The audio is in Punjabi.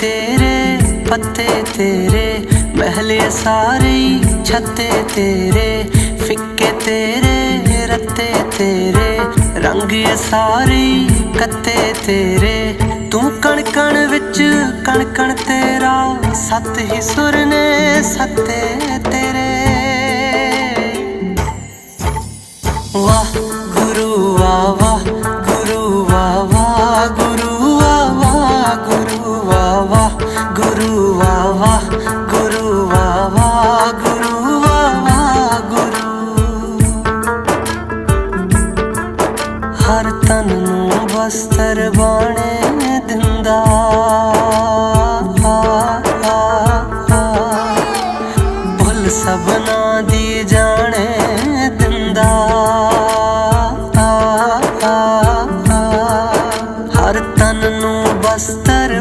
ਤੇਰੇ, ਪੱਤੇ ਤੇਰੇ, ਮਹਿਲੇ ਸਾਰੇ ਛੱਤੇ ਤੇਰੇ। ਫਿੱਕੇ ਤੇਰੇ, ਰੱਤੇ ਤੇਰੇ, ਰੰਗ ਇਹ ਸਾਰੇ ਕੱਤੇ ਤੇਰੇ। ਤੂੰ ਕਣ ਕਣ ਵਿੱਚ ਕਣ ਕਣ ਤੇਰਾ, ਸੱਤ ਹੀ ਸੁਰ ਨੇ ਸੱਤੇ ਤੇਰੇ। ਵਾਹ। ਵਾਵਾ ਗੁਰੂ ਵਾਵਾ ਗੁਰੂ ਵਾਵਾ ਗੁਰੂ ਵਾਵਾ ਗੁਰੂ। ਹਰ ਤਨ ਨੂੰ ਬਸਤਰ ਬਾਣੇ ਦਿੰਦਾ। ਭੁੱਲ ਸਭਨਾ ਦੀ ਜਾਣੇ ਦਿੰਦਾ। ਹਰ ਤਨ ਨੂੰ ਬਸਤਰ